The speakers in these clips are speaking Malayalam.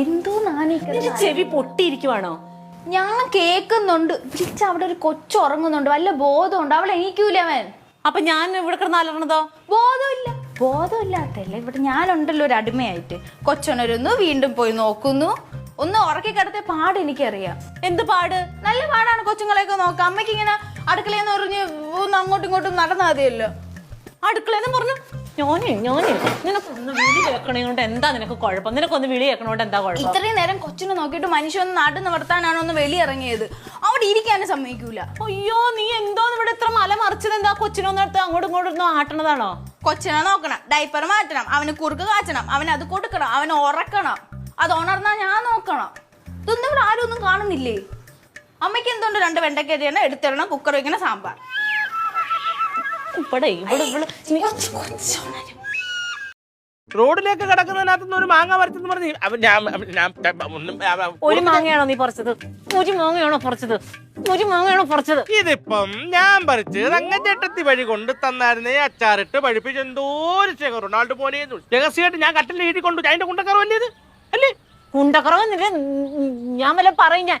എന്തോ നിന്റെ ചെവി പൊട്ടിയിരിക്കുവാണോ? ഞാൻ കേക്കുന്നുണ്ട് വിളിച്ച അവിടെ ഒരു കൊച്ചു ഉറങ്ങുന്നുണ്ട്. വല്ല ബോധമുണ്ട്? അവൾ എണീക്കൂല അവൻ. അപ്പൊ ഞാൻ ഇവിടെ കിടന്ന് അലറണതോ? ബോധമില്ല. ബോധമില്ലാത്തല്ലേ ഇവിടെ ഞാനുണ്ടല്ലോ ഒരു അടിമയായിട്ട്. കൊച്ചുണരുന്നു വീണ്ടും പോയി നോക്കുന്നു. ഒന്ന് ഉറക്കി കിടത്തെ പാട് എനിക്കറിയാം. എന്ത് പാട്? നല്ല പാടാണ് കൊച്ചുങ്ങളെയൊക്കെ നോക്കാം അമ്മയ്ക്ക് ഇങ്ങനെ അടുക്കളയിൽ നിന്ന് പറഞ്ഞ് ഒന്ന് അങ്ങോട്ടും ഇങ്ങോട്ടും നടന്നാൽ മതിയല്ലോ. അടുക്കളയെന്ന് പറഞ്ഞു ഞാനേ ഞാനേ നിനക്കൊന്ന് വിളി കേൾക്കണേ കൊണ്ട് എന്താ നിനക്ക് കുഴപ്പം? നിനക്കൊന്ന് വിളി കേൾക്കണോണ്ട് എന്താ കുഴപ്പം? ഇത്രയും നേരം കൊച്ചിനെ നോക്കിയിട്ട് മനുഷ്യ ഒന്ന് നാട് നിർത്താനാണോ ഒന്ന് വെളിയിറങ്ങിയത് അവിടെ ഇരിക്കാനും സമ്മതിക്കൂല. അയ്യോ നീ എന്തോന്ന് ഇവിടെ ഇത്ര മല മറിച്ചത്? എന്താ കൊച്ചിനൊന്നും എടുത്ത് അങ്ങോട്ടും ഇങ്ങോട്ടും ഒന്നും ആട്ടണതാണോ? കൊച്ചിനെ നോക്കണം. ഡൈപ്പർ മാറ്റണം. അവന് കുറുക്ക് കാച്ചണം. അവന് അത് കൊടുക്കണം. അവന് ഉറക്കണം. അത് ഉണർന്നാ ഞാൻ നോക്കണം. ഇതൊന്നും ഇവിടെ ആരും ഒന്നും കാണുന്നില്ലേ? അമ്മയ്ക്ക് എന്തുകൊണ്ട് രണ്ട് വെണ്ടക്കരിയാണ് എടുത്തിടണം കുക്കർ വയ്ക്കണം സാമ്പാർ. ഇവിടെ ഇവിടെ ഇവിടെ നീ- റോഡിലേക്ക് കിടക്കുന്നതിനകത്തുനിന്ന് ഒരു മാങ്ങ പറിച്ചെന്ന് പറഞ്ഞ് അവൻ ഞാൻ ഞാൻ- ഒരു മാങ്ങയാണോ നീ പറിച്ചത്? ഒരു മാങ്ങയാണോ പറിച്ചത്? ഒരു മാങ്ങയാണോ പറിച്ചത്? ഇതിപ്പം ഞാൻ പറിച്ച് തങ്കച്ചേട്ടത്തി വഴി കൊണ്ട് തന്നായിരുന്നേ അച്ചാറിട്ട് പഴിപ്പിച്ച് എന്തോ ഒരു ശേഖർ റൊണാൾഡോ പോലെ രഹസ്യമായിട്ട് ഞാൻ കട്ടിൽ എഴുതി കൊണ്ടു. അതിന്റെ കുണ്ടക്കറവല്ലേ ഇത്? അല്ലേ? കുണ്ടക്കറവ് നിന്റെ ഞാൻ വല്ല പറയും ഞാൻ.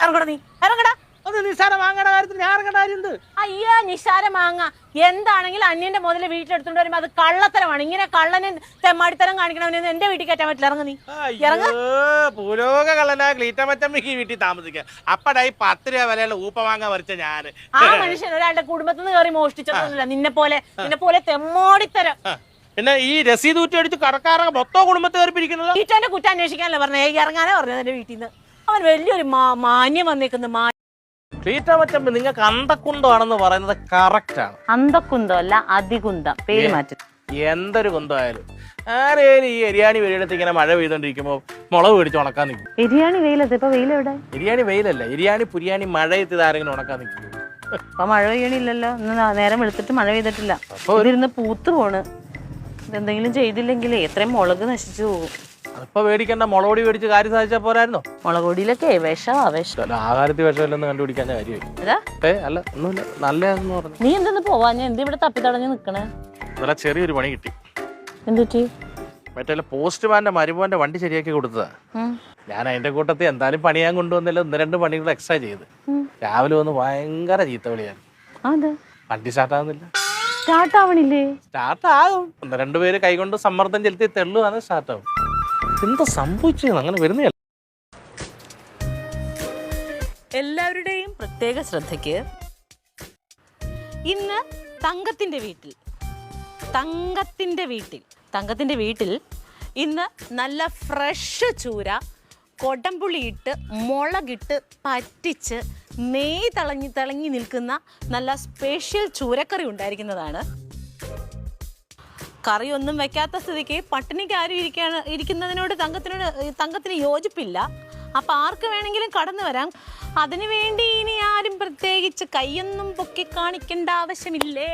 ഇറങ്ങടാ നീ ഇറങ്ങടാ. അത് നിസ്സാര മാങ്ങയുടെ കാര്യത്തിൽ ഞാൻ ഇറങ്ങേണ്ട കാര്യം എന്ത് അയ്യാ നിശാര മാങ്ങ എന്താണെങ്കിലും അന്യന്റെ മുതൽ വീട്ടിലെടുത്തോണ്ട് വരുമ്പോ അത് കള്ളത്തരമാണ്. ഇങ്ങനെ കള്ളനെ തെമ്മാടിത്തരം കാണിക്കണമെന്ന് എന്റെ വീട്ടിൽ കയറ്റാൻ പറ്റില്ല. ഇറങ്ങ നീ. ഇറങ്ങ. പുരോഗ കള്ളനാ ക്ലീറ്റമച്ചമ്മക്ക് ഈ വീട്ടിൽ താമസിക്കാം അപ്പടായി പത്ത് രൂപ വിലയുള്ള ഊപ്പ മാങ്ങ ഞാൻ. ആ മനുഷ്യൻ ഒരാളുടെ കുടുംബത്തിൽ നിന്ന് കയറി മോഷ്ടിച്ചതൊന്നുമില്ല നിന്നെ പോലെ നിന്നെ പോലെ തെമ്മാടിത്തരം. പിന്നെ ഈ രസീത് ഊറ്റി അടിച്ച് കടക്കാരൊക്കെ മൊത്തം കുടുംബത്തെ കയറിപ്പിരിക്കുന്നത് വീട്ടുകാരുടെ കുറ്റം അന്വേഷിക്കാനല്ലേ പറഞ്ഞേ? ഇറങ്ങാനേ പറഞ്ഞു എന്റെ വീട്ടിൽ നിന്ന്. അവൻ വലിയൊരു മാന്യം വന്നേക്കുന്നു. മാ ക്ലീറ്റമച്ചമ്മ നിങ്ങൾക്ക് ആണെന്ന് പറയുന്നത് കറക്റ്റ് ആണ്. അന്തക്കുന്തം അല്ല അതികുന്തം. പേര് മാറ്റി. എന്തൊരു കുന്തമായാലും. ആരേലും ഈ എരിയാണി വെയിലത്ത് ഇങ്ങനെ മഴ പെയ്തോണ്ടിരിക്കുമ്പോ മുളക് പിടിച്ച് ഉണക്കാൻ നിൽക്കും. എരിയാണി വെയിലത്ത് ഇപ്പൊ വെയിലെവിടെ എരിയാണി വെയിലല്ല എരിയാണി പുരിയാണി മഴയത്ത് ആരെങ്കിലും ഉണക്കാൻ നിൽക്കും. ഇപ്പൊ മഴ പെയ്യണില്ലല്ലോ ഇന്ന് നേരം വെളുത്തിട്ട് മഴ പെയ്തിട്ടില്ല. അപ്പൊ ഇതിരുന്ന് പൂത്ത് പോണ്. ഇതെന്തെങ്കിലും ചെയ്തില്ലെങ്കിലേ എത്രയും മുളക് നശിച്ചു പോകും. അതിപ്പോ മേടിക്കണ്ട മുളകൊടി മേടിച്ച് കാര്യം സാധിച്ച പോരായിരുന്നോ? മുളക് പൊടിയിലൊക്കെ വിഷമാ. വിഷം അല്ല, ആഹാരത്തിൽ വിഷമില്ലെന്ന് കണ്ടുപിടിക്കാൻ കാര്യമായി ഇതാ ഏ അല്ല ഒന്നുമില്ല നല്ലതെന്ന് പറഞ്ഞു. നീ എന്തെന്ന് പോവാ? ഞാൻ എന്ത് ഇവിടെ തപ്പി തടഞ്ഞു നിക്കണേ? ഇന്നലെ ചെറിയൊരു പണി കിട്ടി. എന്തുറ്റി മറ്റേ പോസ്റ്റ്മാന്റെ മരുമോന്റെ വണ്ടി ശരിയാക്കി കൊടുത്തതാ. ഞാൻ അതിന്റെ കൂട്ടത്തിൽ എന്തായാലും പണിയാൻ കൊണ്ടുവന്നില്ല ഒന്ന് രണ്ട് പണികൾ എക്സ്ട്രാ ചെയ്ത്. രാവിലെ വന്ന് ഭയങ്കര ചീത്ത വിളിയാണ് അതെ വണ്ടി സ്റ്റാർട്ട് ആവുന്നില്ല സ്റ്റാർട്ട് ആവണില്ലേ സ്റ്റാർട്ട് ആകും ഒന്ന് രണ്ടുപേര് കൈകൊണ്ട് സമ്മർദ്ദം ചെലുത്തി തെള്ളുവാണ് സ്റ്റാർട്ട് ആവും എന്താ സംഭവിച്ചത് അങ്ങനെ വരുന്നില്ല എല്ലാവരുടെയും പ്രത്യേക ശ്രദ്ധയ്ക്ക് ഇന്ന് തങ്കത്തിന്റെ വീട്ടിൽ തങ്കത്തിന്റെ വീട്ടിൽ തങ്കത്തിന്റെ വീട്ടിൽ ഇന്ന് നല്ല ഫ്രഷ് ചൂര കൊടംപുളിയിട്ട് മുളകിട്ട് പറ്റിച്ച് നെയ് തളഞ്ഞ് തിളങ്ങി നിൽക്കുന്ന നല്ല സ്പെഷ്യൽ ചൂരക്കറി ഉണ്ടായിരിക്കുന്നതാണ് കറിയൊന്നും വെക്കാത്ത സ്ഥിതിക്ക് പട്ടിണിക്ക് ആരും ഇരിക്കാണ് ഇരിക്കുന്നതിനോട് തങ്കത്തിനോട് തങ്കത്തിന് യോജിപ്പില്ല. അപ്പം ആർക്ക് വേണമെങ്കിലും കടന്നു വരാം. അതിനു വേണ്ടി ഇനി ആരും പ്രത്യേകിച്ച് കൈയൊന്നും പൊക്കി കാണിക്കേണ്ട ആവശ്യമില്ലേ?